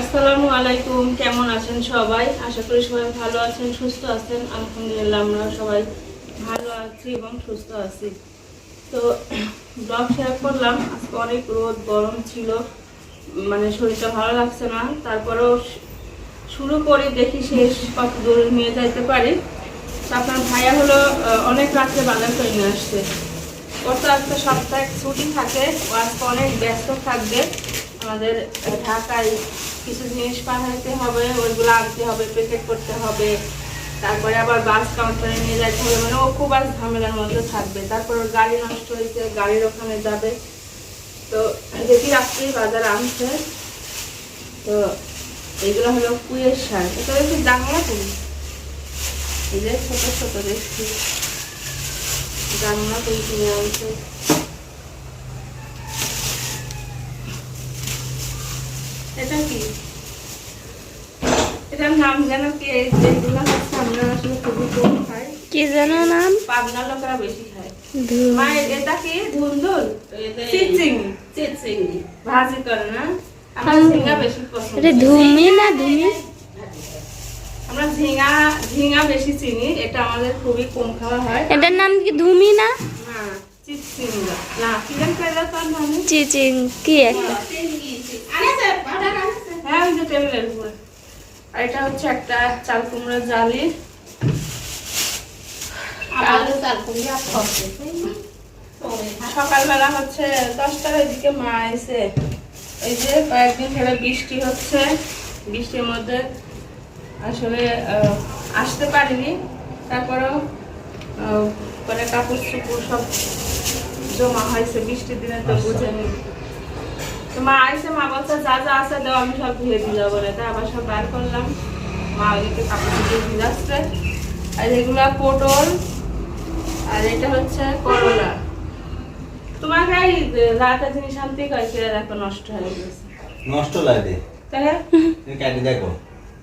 আসসালামু আলাইকুম, কেমন আছেন সবাই? আশা করি সবাই ভালো আছেন, সুস্থ আছেন। আলহামদুলিল্লাহ আমরা সবাই ভালো আছি এবং সুস্থ আছি। তো, ব্লগ শেয়ার করলাম। আজকে অনেক রোদ, গরম ছিল। মানে শরীরটা ভালো লাগছে না। তারপরেও শুরু করে, দেখি শেষ কত দূর নিয়ে যাইতে পারি। আপনার ভাইয়া হলো অনেক রাত্রে বাজার করে নিয়ে আসছে। ওর তো আজকে সপ্তাহে ছুটি থাকে। ও আজকে অনেক ব্যস্ত থাকবে। আমাদের ঢাকায় কিছু জিনিস পাঠাইতে হবে, ওইগুলো আনতে হবে, প্যাকেট করতে হবে। তারপরে আবার বাস কাউন্টারে নিয়ে যাইতে হবে মানে ও খুব আজ ঝামেলার মধ্যে থাকবে। তারপর গাড়ি নষ্ট হয়েছে গাড়ির ওখানে যাবে। তো দেখি রাত্রেই বাজার আনছে, তো এগুলো হলো কুয়ের শাক। এটা দেখি ডাঙলা করি এই যে ছোট ছোট দেখছি। রান্না করে কিনে আনছে। এটা কি? এটার নাম যেন কি যেগুলো হচ্ছে আমরা আসলে খুবই কম খাই। কি যেন নাম? পাবনা লোকেরা বেশি খায়। মা এটা কি? ধুন্দুল? ভাজি করে না? আমরা ঝিঙ্গা বেশি পছন্দ এটা ধুমি না ধুমি আমরা ঝিঙ্গা ঝিঙ্গা বেশি চিনি এটা আমাদের খুবই কম খাওয়া হয়। এটার নাম কি ধুমি না? না। চিচিং কি একটা। হ্যাঁ ওই যে টেবিলের উপরে। আর এটা হচ্ছে একটা চাল কুমড়া জালি সকালবেলা হচ্ছে দশটার দিকে মা এসে এই যে কয়েকদিন ধরে বৃষ্টি হচ্ছে। বৃষ্টির মধ্যে আসলে আহ, আসতে পারিনি। তারপরেও আহ, মানে কাপড় চুপড় সব জমা হয়েছে বৃষ্টির দিনে তো বুঝেনি। তো মা আইসে মা বলছে যা যা আছে দাও আমি সব ধুয়ে দিয়ে বলে তাই আবার সব বার করলাম। মা ওইদিকে কাপড় চুপড় ভিজাচ্ছে আর এগুলা পটল আর এটা হচ্ছে করলা। তোমাকে এই রাতে জিনিস আনতে কয়েছে দেখো নষ্ট হয়ে গেছে। নষ্ট লাগে তাহলে? তুমি কাটি দেখো।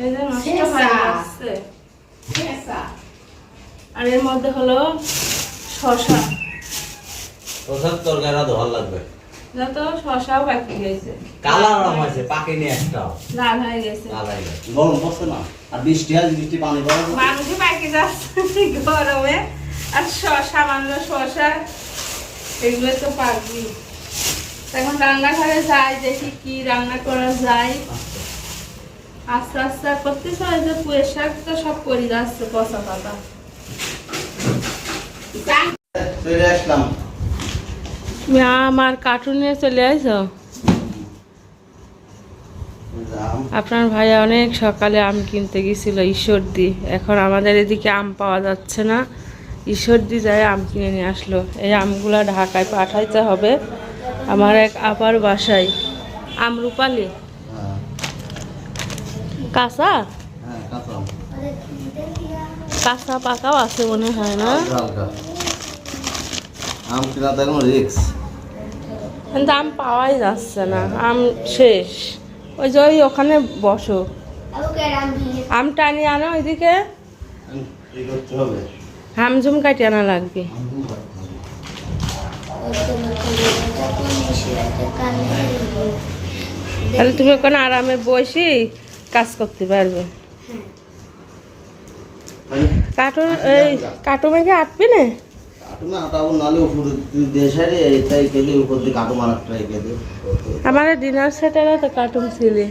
এই যে নষ্ট হয়ে যাচ্ছে আর এর মধ্যে হলো শশা ওসব তরকারি তো ভালো লাগবে। যত শশাও পাকি গেছে কালার রং হয়েছে পাকেনি একটাও। লাল হয়ে গেছে। কালাই গরম পড়ছে না। আর বৃষ্টি আজ বৃষ্টি পানি পড়ে না। পাকি যাচ্ছে গরমে। আর শশা মানলো শশা এগুলো তো পাকবি। এখন রান্নাঘরে যাই দেখি কি রান্না করা যায়। আস্তে আস্তে করতে চাই যে পুয়ের শাক তো সব করে যাচ্ছে পচা পাতা। চলে আসলাম। আমার কার্টুন চলে আসো আপনার ভাই অনেক সকালে আম কিনতে গেছিল ঈশ্বরদি। এখন আমাদের এদিকে আম পাওয়া যাচ্ছে না। ঈশ্বরদি যায় আম কিনে নিয়ে আসলো। এই আমগুলা ঢাকায় পাঠাইতে হবে আমার এক আপার বাসায়। আম রূপালি? হ্যাঁ, কাঁচা? হ্যাঁ, কাঁচা পাকাও আছে মনে হয় না। আম কিনা তো এখন রিক্স কিন্তু আম পাওয়াই যাচ্ছে না আম শেষ। ওই যে ওই ওখানে বসো। আম টানি আনো ওইদিকে। হামঝুম কাটিয়ে আনা লাগবে। তাহলে তুমি ওখানে আরামে বসে কাজ করতে পারবে। কার্টুন এই কার্টুন মেঘে আটবি না? কাটু কেটে কাটু কেটে আমার ডিনার সেটের তো কার্টুন ছিলি।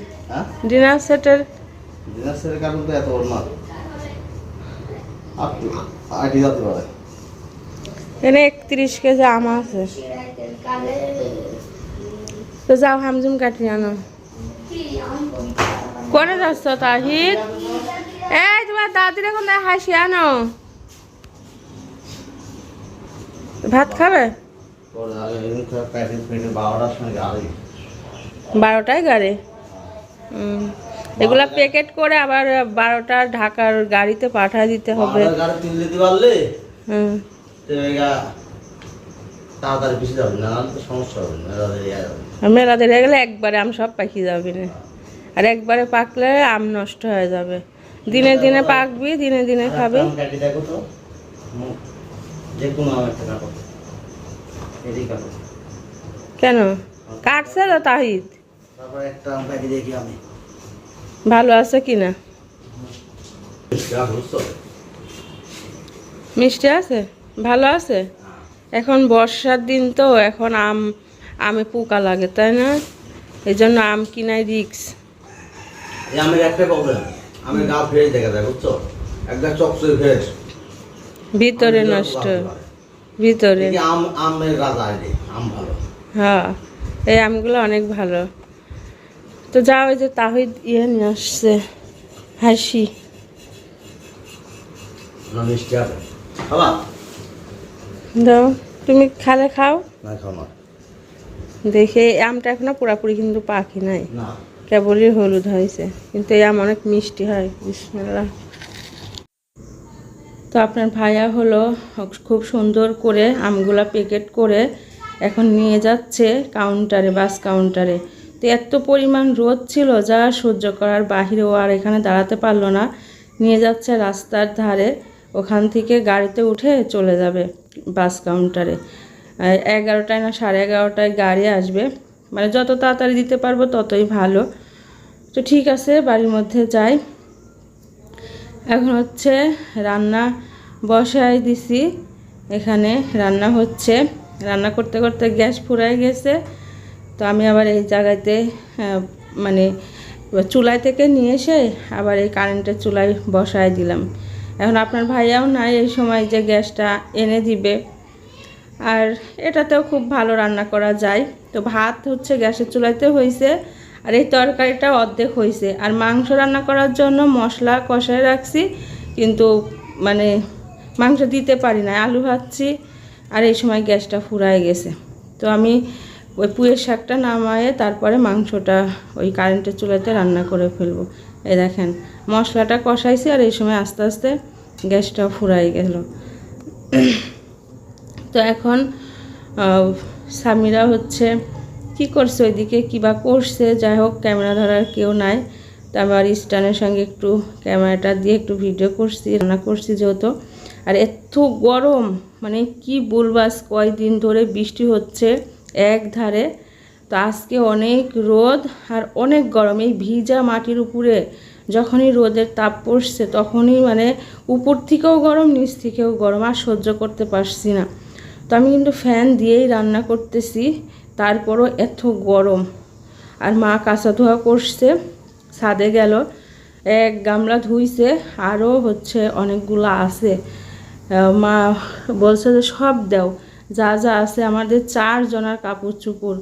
ডিনার সেটের দিনাজপুরের কাটু তো এত না। আটি যেতে পারে এখানে একত্রিশ কেজি আম আছে। তো যাও হামজুম কাটিয়ে আনো। কোনে যাচ্ছ তাহিদ এই তোমার দাদির এখন হাসি আনো। ভাত খাবে? বারোটায় গাড়ি। এগুলা প্যাকেট করে আবার বারোটা ঢাকার গাড়িতে পাঠিয়ে দিতে হবে। রয়ে গেলে একবারে আম সব পাকি যাবে না আর একবারে পাকলে আম নষ্ট হয়ে যাবে। দিনে দিনে পাকবি দিনে দিনে খাবি। যে কোনো আম একটা কাটো এদিকে কাটো কেন? কাটছে তো তাহিদ? তারপরে একটা আম কাটি দেখি আমি। ভালো আছে কি না? মিষ্টি আছে ভালো আছে? এখন বর্ষার দিন তো এখন আম আমে পোকা লাগে তাই না? এই জন্য আম কিনাই রিক্স আমের একটা প্রবলেম আমের গা ফ্রেশ দেখা যায় বুঝছ? একদম চকচকে ফ্রেশ ভিতরে নষ্ট। ভিতরে। আম আমের রাজা আম ভালো। হ্যাঁ এই আমগুলো অনেক ভালো। তো যা ওই যে তাহিদ ইয়ে নিয়ে আসছে হাসি। দাও তুমি খালে খাও। দেখে আমটা এখনও পুরাপুরি কিন্তু পাখি নাই। কেবলই হলুদ হয়েছে। কিন্তু এই আম অনেক মিষ্টি হয় বিসমিল্লাহ। তো আপনার ভাইয়া হলো খুব সুন্দর করে আমগুলা প্যাকেট করে এখন নিয়ে যাচ্ছে কাউন্টারে বাস কাউন্টারে তো এত পরিমাণ রোদ ছিল যা সহ্য করার বাহিরেও আর এখানে দাঁড়াতে পারল না। নিয়ে যাচ্ছে রাস্তার ধারে, ওখান থেকে গাড়িতে উঠে চলে যাবে বাস কাউন্টারে এগারোটায় না সাড়ে এগারোটায় গাড়ি আসবে। মানে যত তাড়াতাড়ি দিতে পারব ততই ভালো। তো ঠিক আছে, বাড়ির মধ্যে যাই। এখন হচ্ছে রান্না বসাই দিছি। এখানে রান্না হচ্ছে। রান্না করতে করতে গ্যাস ফুরাই গেছে। তো আমি আবার এই জায়গাতে মানে চুলাই থেকে নিয়ে এসে আবার এই কারেন্টের চুলায় বসাই দিলাম। এখন আপনার ভাইয়াও নাই এই সময় যে গ্যাসটা এনে দিবে। আর এটাতেও খুব ভালো রান্না করা যায়। তো ভাত হচ্ছে গ্যাসের চুলাইতে হয়েছে আর এই তরকারিটা অর্ধেক হয়েছে। আর মাংস রান্না করার জন্য মশলা কষায় রাখছি, কিন্তু মানে মাংস দিতে পারি না, আলু ভাজছি, আর এই সময় গ্যাসটা ফুরায় গেছে। তো আমি ওই পুয়ের শাকটা নামায়ে তারপরে মাংসটা ওই কারেন্টের চুলাতে রান্না করে ফেলব। এই দেখেন, মশলাটা কষাইছি আর এই সময় আস্তে আস্তে গ্যাসটা ফুরাই গেল। তো এখন স্বামীরা হচ্ছে কি করছে ওইদিকে? কী বা করছে? যাই হোক, ক্যামেরা ধরার কেউ নাই। তো আবার স্ট্যান্ডের সঙ্গে একটু ক্যামেরাটা দিয়ে একটু ভিডিও করছি, রান্না করছি যেহেতু। আর এত গরম মানে কি বলব, আজ কয়দিন ধরে বৃষ্টি হচ্ছে এক ধারে তো আজকে অনেক রোদ আর অনেক গরম। এই ভিজা মাটির উপরে যখনই রোদের তাপ পড়ছে তখনই মানে উপর থেকেও গরম, নিচ থেকেও গরম, আর সহ্য করতে পারছি না। তো আমি কিন্তু ফ্যান দিয়েই রান্না করতেছি। তারপরও এত গরম। আর মা কাঁচা ধোয়া করছে, ছাদে গেল, এক গামলা ধুইছে আরও হচ্ছে অনেকগুলো আছে। মা বলছে যে, সব দাও, যা যা আছে, আমাদের চারজনের কাপড় চুপড়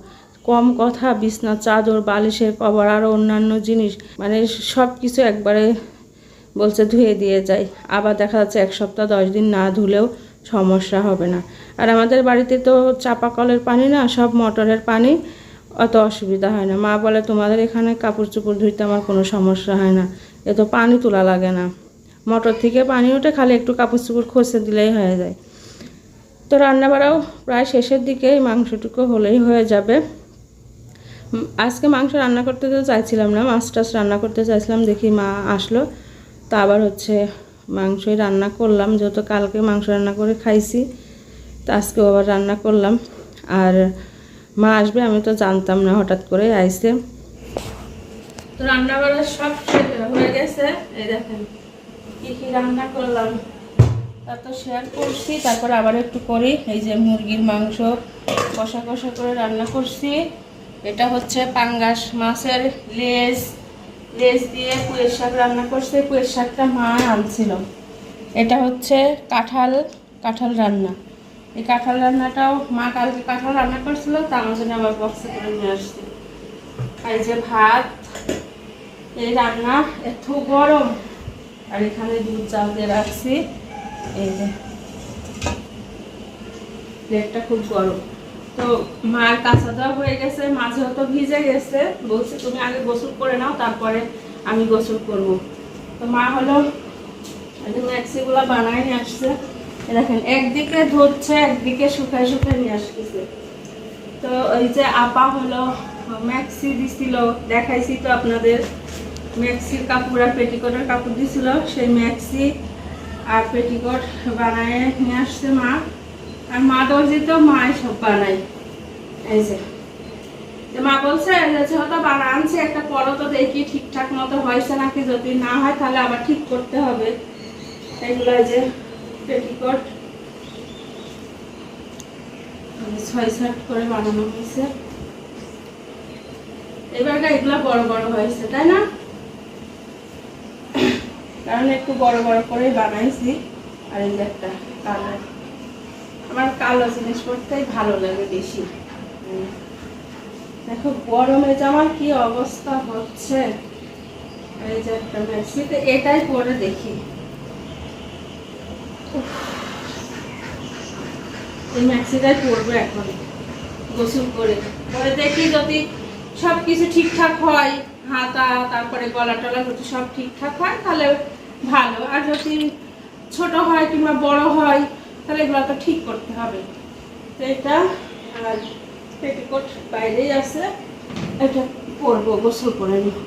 কম কথা, বিছনা, চাদর, বালিশের কভার আরও অন্যান্য জিনিস মানে সব কিছু একবারে বলছে ধুয়ে দিয়ে যাই আবার দেখা যাচ্ছে এক সপ্তাহ, দশ দিন না ধুলেও সমস্যা হবে না। আর আমাদের বাড়িতে তো চাপা কলের পানি না, সব মোটরের পানি, অত অসুবিধা হয় না। মা বলে, তোমাদের এখানে কাপড় চোপড় ধুইতে আমার কোনো সমস্যা হয় না। এ তো পানি তোলা লাগে না। মোটর থেকে পানি ওঠে, খালি একটু কাপড় চোপড় খসে দিলেই হয়ে যায়। তো রান্নাবাড়াও প্রায় শেষের দিকে, এই মাংসটুকু হলেই হয়ে যাবে। আজকে মাংস রান্না করতে তো চাইছিলাম না, মাছ টাছ রান্না করতে চাইছিলাম, দেখি মা আসলো। তা আবার হচ্ছে মাংসই রান্না করলাম যেহেতু কালকে মাংস রান্না করে খাইছি তো আজকেও আবার রান্না করলাম। আর মা আসবে, আমি তো জানতাম না হঠাৎ করে আইসে। তো রান্না বাড়া সব হয়ে গেছে। এই দেখেন, কি কি রান্না করলাম। তা তো শেয়ার করছি, তারপর আবার একটু করি। এই যে মুরগির মাংস, কষা কষা করে রান্না করছি। এটা হচ্ছে পাঙ্গাস মাছের লেজ লেজ দিয়ে পুয়ের শাক রান্না করছে, পুয়ের শাকটা মা আনছিল। এটা হচ্ছে কাঁঠাল কাঁঠাল রান্না। এই কাঁঠাল রান্নাটাও মা কালকে কাঁঠাল রান্না করছিল, তা আমার জন্য বক্সে করে নিয়ে আসছে। আর যে ভাত, এই রান্না এত গরম। আর এখানে দুধ চাল দিয়ে রাখছি। এই যে। প্লেটটা খুব গরম। তো মার কাঁচা দেওয়া হয়ে গেছে মাঝে হয়তো ভিজে গেছে। বলছে, তুমি আগে গোসল করে নাও, তারপরে আমি গোসল করব। তো মা হলো ম্যাক্সিগুলো বানায় নিয়ে আসছে। দেখেন, একদিকে ধরছে, একদিকে শুকায় শুকায় নিয়ে আসতেছে। তো ওই যে আপা হলো, ম্যাক্সি দিছিল, দেখাইছি তো আপনাদের। ম্যাক্সির কাপড় আর পেটিকোটের কাপড় দিছিল, সেই ম্যাক্সি আর পেটিকোট বানায় নিয়ে আসছে মা। আর মা দর্জি তো মায় সব বানায়। মা বলছে যে আনছে, একটা পরো তো দেখি ঠিকঠাক মতো হয়েছে নাকি, যদি না হয় তাহলে আবার ঠিক করতে হবে। বানানো এগুলো বড় বড় হয়েছে, তাই না? কারণ একটু বড় বড় বানাইছি। আর একটা কালার। আমার কালো জিনিস পরতেই ভালো লাগে বেশি। দেখো, গরমে জামার কি অবস্থা হচ্ছে, এই যে একটা এটাই পরে দেখি। হাতা, তারপরে গলা টলা যদি সব ঠিকঠাক হয়, তাহলে ভালো। আর যদি ছোট হয় কিংবা বড় হয়, তাহলে এগুলো তো ঠিক করতে হবে। এটা, আর পেটিকোট বাইরেই আছে এটা পরবো গোসল করে নিব।